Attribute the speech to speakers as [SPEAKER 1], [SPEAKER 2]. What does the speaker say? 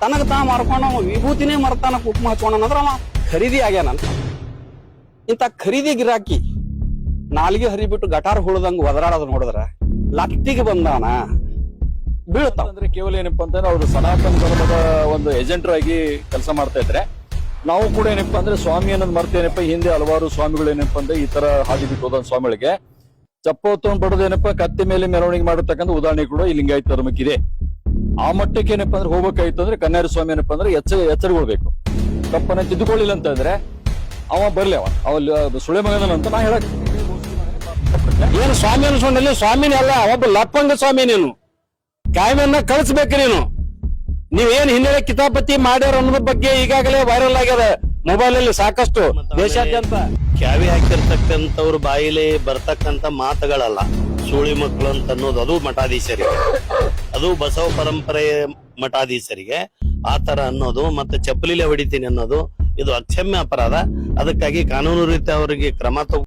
[SPEAKER 1] ತನಗ ತಾ ಮಾರ್ಕೊಂಡು ವಿಭೂತಿನೇ ಮರ್ತಾನ ಕುಟುಂಬ ಹಚ್ಕೊಂಡ ಅವ ಖರೀದಿ ಆಗ್ಯಾನ ಇಂತ ಖರೀದಿ ಗಿರಾಕಿ ನಾಲ್ಗೆ ಹರಿಬಿಟ್ಟು ಗಟಾರ್ ಹುಳದಂಗ ಒದರಾಡೋದು ನೋಡಿದ್ರ ಲತ್ತಿಗೆ ಬಂದಾನ, ಬೀಳ್ತಾವ.
[SPEAKER 2] ಕೇವಲ ಏನಪ್ಪಾ ಅಂತಂದ್ರೆ ಅವರು ಸನಾತನ ಧರ್ಮದ ಒಂದು ಏಜೆಂಟ್ ಆಗಿ ಕೆಲಸ ಮಾಡ್ತಾ ಇದ್ರೆ ನಾವು ಕೂಡ ಏನಪ್ಪಾ ಅಂದ್ರೆ ಸ್ವಾಮಿ ಅನ್ನೋದು ಮರ್ತೇನಪ್ಪ ಹಿಂದೆ ಹಲವಾರು ಸ್ವಾಮಿಗಳು ಏನಪ್ಪಾ ಅಂದ್ರೆ ಈ ತರ ಹಾದಿ ಬಿಟ್ಟು ಹೋದ ಸ್ವಾಮಿಗಳಿಗೆ. ಚಪ್ಪೊತ್ತೊಂದು ಬಡದು ಏನಪ್ಪ, ಕತ್ತಿ ಮೇಲೆ ಮೆರವಣಿಗೆ ಮಾಡಿರ್ತಕ್ಕಂಥ ಉದಾಹರಣೆ ಕೂಡ ಈ ಲಿಂಗಾಯತ ಧರ್ಮಕ್ಕಿದೆ. ಆ ಮಟ್ಟಕ್ಕೆ ಏನಪ್ಪ ಅಂದ್ರೆ ಹೋಗ್ಬೇಕಾಯ್ತು ಅಂದ್ರೆ ಕನ್ಯಾರ ಸ್ವಾಮಿ ಏನಪ್ಪಾ ಅಂದ್ರೆ ಎಚ್ಚ ಎಚ್ಚರಗೊಳ್ಬೇಕು. ತಪ್ಪನ್ನ ತಿದ್ದುಕೊಳ್ಳಿಲ್ಲ ಅಂತ ಅಂದ್ರೆ ಅವ ಬರ್ಲಿ ಅವ. ಅವ ಸುಳೆ ಮಗನ ಅಂತ ನಾ ಹೇಳಕ್
[SPEAKER 1] ಏನು ಸ್ವಾಮಿ ಅನ್ಸ್ಕೊಂಡಲ್ಲಿ ಸ್ವಾಮಿನೇ ಅಲ್ಲ ಒಬ್ಬ ಲಪ್ಪಂಗ ಸ್ವಾಮಿ ನೀನು. ಕಾಯಮನ್ನ ಕಳಿಸ್ಬೇಕು ನೀನು. ನೀವೇನ್ ಹಿನ್ನೆಲೆ ಕಿತಾಪತಿ ಮಾಡ್ಯಾರ ಅನ್ನೋದ್ರ ಬಗ್ಗೆ ಈಗಾಗಲೇ ವೈರಲ್ ಆಗ್ಯದ. ಮೊಬೈಲ್ ಅಲ್ಲಿ ಸಾಕಷ್ಟು. ದೇಶಾದ್ಯಂತ
[SPEAKER 3] ಕ್ಯಾವಿ ಹಾಕಿರ್ತಕ್ಕಂಥವ್ರ ಬಾಯಿಲಿ ಬರ್ತಕ್ಕಂಥ ಮಾತುಗಳಲ್ಲ. ಸುಳಿ ಮಕ್ಕಳು ಅಂತ ಅನ್ನೋದು ಅದು ಮಠಾಧೀಶರಿಗೆ. ಅದು ಬಸವ ಪರಂಪರೆ ಮಠಾಧೀಶರಿಗೆ ಆ ತರ ಅನ್ನೋದು ಮತ್ತೆ ಚಪ್ಪಲಿಲೆ ಹೊಡಿತೀನಿ ಅನ್ನೋದು ಇದು ಅಕ್ಷಮ್ಯ ಅಪರಾಧ. ಅದಕ್ಕಾಗಿ ಕಾನೂನು ರೀತಿ ಅವರಿಗೆ ಕ್ರಮ